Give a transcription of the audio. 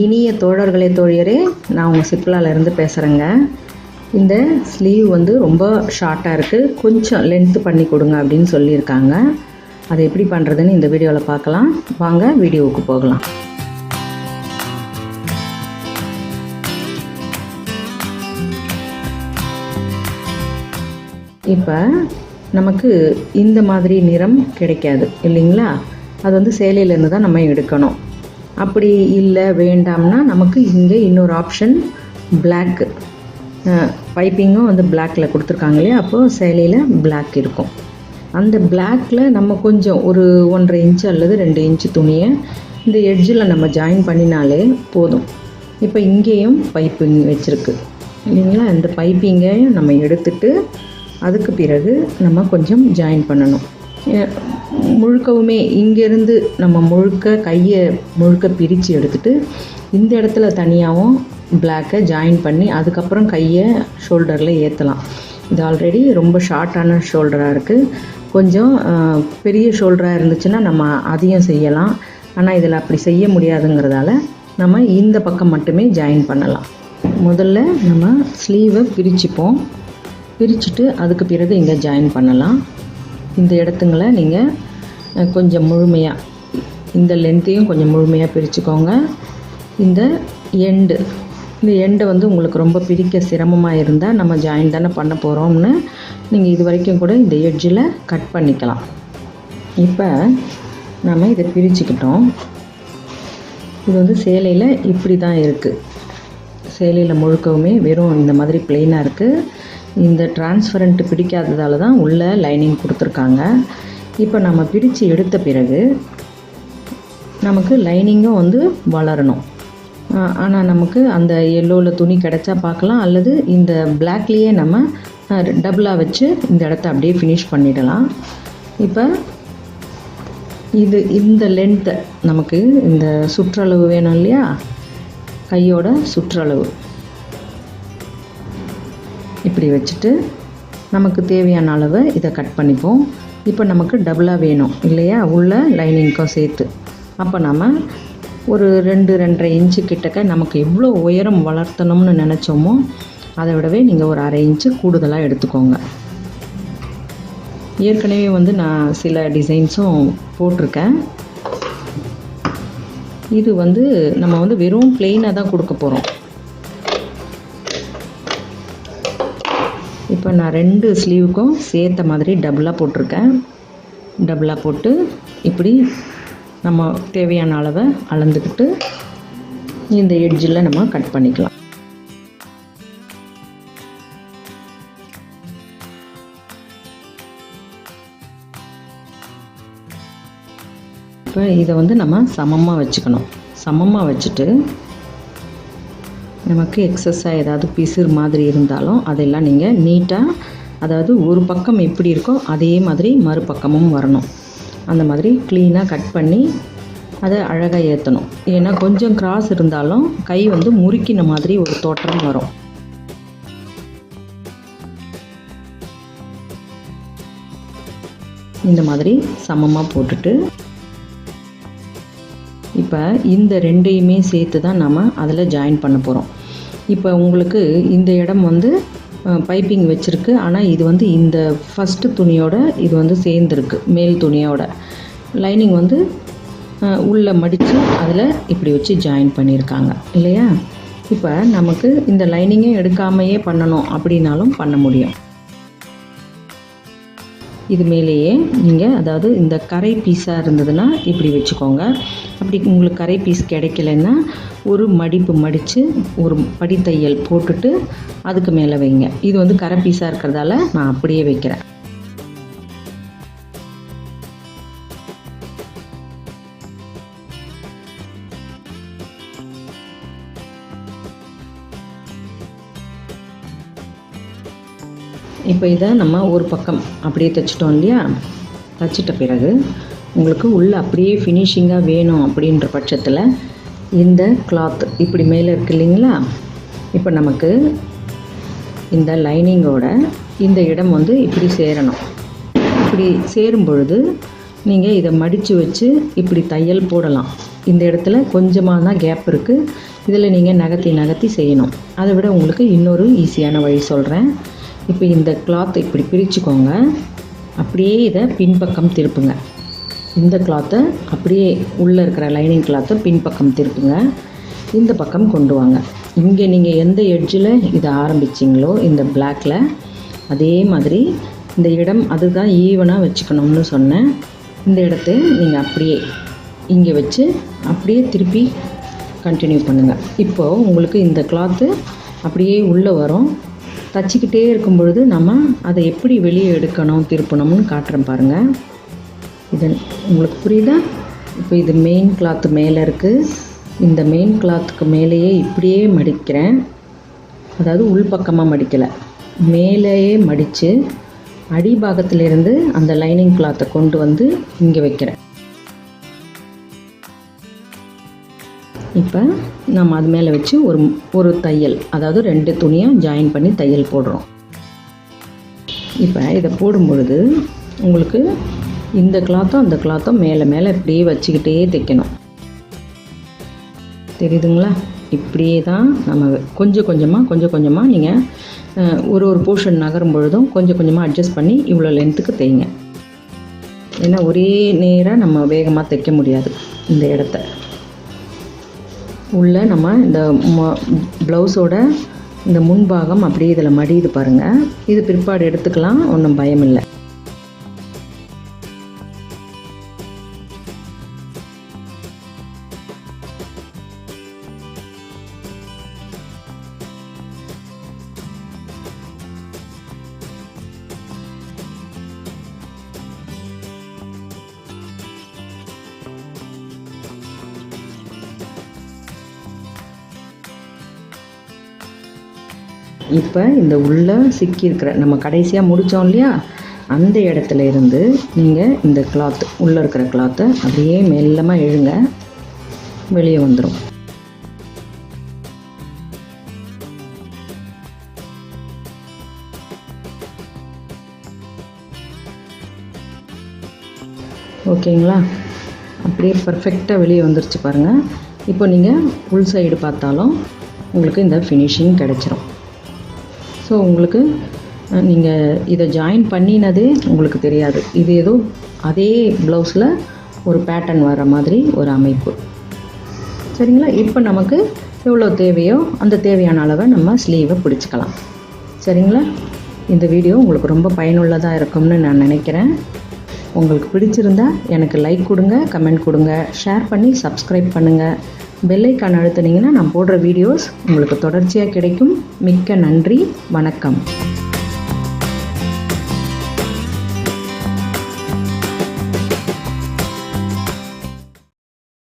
இனிய தோழர்களே தோழியரே நான் உங்கள் சிப்லாலேருந்து பேசுகிறேங்க இந்த ஸ்லீவ் வந்து ரொம்ப ஷார்ட்டாக இருக்குது கொஞ்சம் லென்த்து பண்ணி கொடுங்க அப்படின்னு சொல்லியிருக்காங்க. அதை எப்படி பண்ணுறதுன்னு இந்த வீடியோவில் பார்க்கலாம். வாங்க வீடியோவுக்கு போகலாம். இப்போ நமக்கு இந்த மாதிரி நிறம் கிடைக்காது இல்லைங்களா? அது வந்து சேலையிலேருந்து தான் நம்ம எடுக்கணும். அப்படி இல்லை வேண்டாம்னா நமக்கு இங்கே இன்னொரு ஆப்ஷன் பிளாக் பைப்பிங்கும் வந்து பிளாக்கில் கொடுத்துருக்காங்க இல்லையா? அப்போது சேலையில் பிளாக் இருக்கும். அந்த பிளாக்கில் நம்ம கொஞ்சம் ஒரு ஒன்றரை இன்ச்சு அல்லது ரெண்டு இன்ச்சு துணியை இந்த எட்ஜில் நம்ம ஜாயின் பண்ணினாலே போதும். இப்போ இங்கேயும் பைப்பிங் வச்சுருக்கு. இல்லைங்களா? இந்த பைப்பிங்கையும் நம்ம எடுத்துட்டு அதுக்கு பிறகு நம்ம கொஞ்சம் ஜாயின் பண்ணணும். முழுக்கவுமே இங்கேருந்து நம்ம முழுக்க கையை முழுக்க பிரித்து எடுத்துகிட்டு இந்த இடத்துல தனியாகவும் பிளாக்கை ஜாயின் பண்ணி அதுக்கப்புறம் கையை ஷோல்டரில் ஏற்றலாம் இது ஆல்ரெடி ரொம்ப ஷார்ட்டான ஷோல்டராக இருக்குது கொஞ்சம் பெரிய ஷோல்டராக இருந்துச்சுன்னா நம்ம அதையும் செய்யலாம். ஆனால் இதில் அப்படி செய்ய முடியாதுங்கிறதால நம்ம இந்த பக்கம் மட்டுமே ஜாயின் பண்ணலாம். முதல்ல நம்ம ஸ்லீவை பிரிச்சுப்போம். பிரிச்சுட்டு அதுக்கு பிறகு இங்கே ஜாயின் பண்ணலாம். இந்த இடத்துங்களை நீங்கள் கொஞ்சம் முழுமையாக இந்த லென்த்தையும் கொஞ்சம் முழுமையாக பிரிச்சுக்கோங்க. இந்த எண்டு இந்த எண்டை வந்து உங்களுக்கு ரொம்ப பிரிக்க சிரமமாக இருந்தால் நம்ம ஜாயின் தானே பண்ண போகிறோம்னு நீங்கள் இது வரைக்கும் கூட இந்த எட்ஜில் கட் பண்ணிக்கலாம். இப்போ நம்ம இதை பிரிச்சுக்கிட்டோம். இது வந்து சேலையில் இப்படி தான் இருக்குது சேலையில் முழுக்கவுமே வெறும் இந்த மாதிரி பிளெயினாக இருக்குது இந்த டிரான்ஸ்பரண்ட்டு பிடிக்காததால தான் உள்ளே லைனிங் கொடுத்துருக்காங்க. இப்போ நம்ம பிரித்து எடுத்த பிறகு நமக்கு லைனிங்கும் வந்து வளரணும். ஆனால் நமக்கு அந்த எல்லோவில் துணி கிடைச்சா பார்க்கலாம் அல்லது இந்த பிளாக்லேயே நம்ம டபுளாக வச்சு இந்த இடத்த அப்படியே ஃபினிஷ் பண்ணிடலாம். இப்போ இது இந்த லென்த்தை நமக்கு இந்த சுற்றளவு வேணும் இல்லையா? கையோட சுற்றளவு. இப்படி வச்சுட்டு நமக்கு தேவையான அளவு இதை கட் பண்ணிப்போம். இப்போ நமக்கு டபுளாக வேணும் இல்லையா? உள்ள லைனிங்க்கும் சேர்த்து. அப்போ நம்ம ஒரு ரெண்டு ரெண்டரை இன்ச்சு கிட்டக்க நமக்கு எவ்வளோ உயரம் வளர்த்தணும்னு நினச்சோமோ அதை விடவே நீங்கள் ஒரு அரை இன்ச்சு கூடுதலாக எடுத்துக்கோங்க. ஏற்கனவே வந்து நான் சில டிசைன்ஸும் போட்டிருக்கேன். இது வந்து நம்ம வந்து வெறும் பிளெயினாக தான் கொடுக்க போகிறோம் இப்போ நான் ரெண்டு ஸ்லீவுக்கும் சேர்த்த மாதிரி டபுளாக போட்டிருக்கேன். டபுளாக போட்டு இப்படி நம்ம தேவையான அளவை அளந்துக்கிட்டு இந்த எட்ஜில் நம்ம கட் பண்ணிக்கலாம். இப்போ இதை வந்து நம்ம சமமாக வச்சுக்கணும். சமமாக வச்சுட்டு நமக்கு எக்ஸஸாக ஏதாவது பிசுறு மாதிரி இருந்தாலும் அதெல்லாம் நீங்கள் நீட்டாக அதாவது ஒரு பக்கம் எப்படி இருக்கோ அதே மாதிரி மறுபக்கமும் வரணும். அந்த மாதிரி க்ளீனாக கட் பண்ணி அதை அழகாக ஏற்றணும் ஏன்னா கொஞ்சம் கிராஸ் இருந்தாலும் கை வந்து முறுக்கின மாதிரி ஒரு தோற்றம் வரும். இந்த மாதிரி சமமாக போட்டுட்டு இப்போ இந்த ரெண்டையுமே சேர்த்து தான் நம்ம அதில் ஜாயின் பண்ண போகிறோம் இப்போ உங்களுக்கு இந்த இடம் வந்து பைப்பிங் வச்சுருக்கு. ஆனால் இது வந்து இந்த ஃபஸ்ட்டு துணியோட இது வந்து சேர்ந்துருக்கு மேல் துணியோட. லைனிங் வந்து உள்ளே மடித்து அதில் இப்படி வச்சு ஜாயின் பண்ணியிருக்காங்க இல்லையா? இப்போ நமக்கு இந்த லைனிங்கே எடுக்காமையே பண்ணணும் அப்படின்னாலும் பண்ண முடியும். இது மேலேயே நீங்கள் அதாவது இந்த கரை பீஸாக இருந்ததுன்னா இப்படி வச்சுக்கோங்க. அப்படி உங்களுக்கு கரை பீஸ் கிடைக்கலன்னா ஒரு மடிப்பு மடித்து ஒரு படித்தையல் போட்டுட்டு அதுக்கு மேலே வைங்க. இது வந்து கரை பீஸாக இருக்கிறதால நான் அப்படியே வைக்கிறேன். இப்போ இதை நம்ம ஒரு பக்கம் அப்படியே தைச்சிட்டோம் இல்லையா? தைச்சிட்ட பிறகு உங்களுக்கு உள்ளே அப்படியே ஃபினிஷிங்காக வேணும் அப்படின்ற பட்சத்தில் இந்த கிளாத் இப்படி மேலே இருக்கு இல்லைங்களா? இப்போ நமக்கு இந்த லைனிங்கோட இந்த இடம் வந்து இப்படி சேரணும். இப்படி சேரும் பொழுது நீங்கள் இதை மடித்து வச்சு இப்படி தையல் போடலாம். இந்த இடத்துல கொஞ்சமாக தான் கேப் இருக்குது இதில் நீங்கள் நகர்த்தி நகர்த்தி செய்யணும். அதை விட உங்களுக்கு இன்னொரு ஈஸியான வழி சொல்கிறேன் இப்போ இந்த கிளாத்தை இப்படி பிரிச்சுக்கோங்க. அப்படியே இதை பின்பக்கம் திருப்புங்க. இந்த கிளாத்தை அப்படியே உள்ளே இருக்கிற லைனிங் கிளாத்தை பின்பக்கம் திருப்புங்க. இந்த பக்கம் கொண்டு வாங்க. இங்கே நீங்கள் எந்த எட்ஜில் இதை ஆரம்பிச்சிங்களோ இந்த பிளாக்கில் அதே மாதிரி இந்த இடம் அதுதான் ஈவனாக வச்சுக்கணும்னு சொன்னேன். இந்த இடத்த நீங்கள் அப்படியே இங்கே வச்சு அப்படியே திருப்பி கண்டினியூ பண்ணுங்கள் இப்போது உங்களுக்கு இந்த கிளாத்து அப்படியே உள்ளே வரும். தச்சிக்கிட்டே இருக்கும் பொழுது நம்ம அதை எப்படி வெளியே எடுக்கணும் திருப்பணும்னு காட்டுறேன் பாருங்கள் இது உங்களுக்கு புரியுதா? இப்போ இது மெயின் கிளாத்து மேலே இருக்குது இந்த மெயின் கிளாத்துக்கு மேலேயே இப்படியே மடிக்கிறேன். அதாவது உள்பக்கமாக மடிக்கலை. மேலேயே மடித்து அடிபாகத்திலிருந்து அந்த லைனிங் கிளாத்தை கொண்டு வந்து இங்கே வைக்கிறேன். இப்போ நம்ம அது மேலே வச்சு ஒரு ஒரு தையல் அதாவது ரெண்டு துணியாக ஜாயின் பண்ணி தையல் போடுறோம். இப்போ இதை போடும் பொழுது உங்களுக்கு இந்த கிளாத்தும் அந்த கிளாத்தும் மேலே மேலே இப்படியே வச்சுக்கிட்டே தைக்கணும். தெரியுதுங்களா? இப்படியே தான் நம்ம கொஞ்சம் கொஞ்சமாக கொஞ்சம் கொஞ்சமாக நீங்கள் ஒரு ஒரு போர்ஷன் நகரும் பொழுதும் கொஞ்சம் கொஞ்சமாக அட்ஜஸ்ட் பண்ணி இவ்வளோ லென்த்துக்கு தைங்க. ஏன்னா ஒரே நேராக நம்ம வேகமாக தைக்க முடியாது இந்த இடத்த. உள்ளே நம்ம இந்த ப்ளவுஸோட இந்த முன்பாகம் அப்படியே இதில் மடியுது பாருங்கள் இது பிற்பாடு எடுத்துக்கலாம் ஒன்றும் பயம் இல்லை இப்போ இந்த உள்ளே சிக்கியிருக்கிற நம்ம கடைசியாக முடித்தோம் இல்லையா? அந்த இடத்துல இருந்து நீங்கள் இந்த கிளாத் உள்ளே இருக்கிற கிளாத்தை அப்படியே மெல்லமாக எழுங்க வெளியே வந்துடும் ஓகேங்களா? அப்படியே பர்ஃபெக்டாக வெளியே வந்துருச்சு பாருங்கள் இப்போ நீங்கள் உள் சைடு பார்த்தாலும் உங்களுக்கு இந்த ஃபினிஷிங் கிடச்சிரும். ஸோ உங்களுக்கு நீங்கள் இதை ஜாயின் பண்ணினதே உங்களுக்கு தெரியாது. இது ஏதோ அதே ப்ளவுஸில் ஒரு பேட்டர்ன் வர மாதிரி ஒரு அமைப்பு. சரிங்களா? இப்போ நமக்கு எவ்வளோ தேவையோ அந்த தேவையான அளவை நம்ம ஸ்லீவை பிடிச்சிக்கலாம். சரிங்களா? இந்த வீடியோ உங்களுக்கு ரொம்ப பயனுள்ளதாக இருக்கும்னு நான் நினைக்கிறேன். உங்களுக்கு பிடிச்சிருந்தா எனக்கு லைக் கொடுங்க கமெண்ட் கொடுங்க ஷேர் பண்ணி சப்ஸ்கிரைப் பண்ணுங்கள் பெல்லைக்கான் அழுத்துனீங்கன்னா நான் போடுற வீடியோஸ் உங்களுக்கு தொடர்ச்சியாக கிடைக்கும். மிக்க நன்றி. வணக்கம்.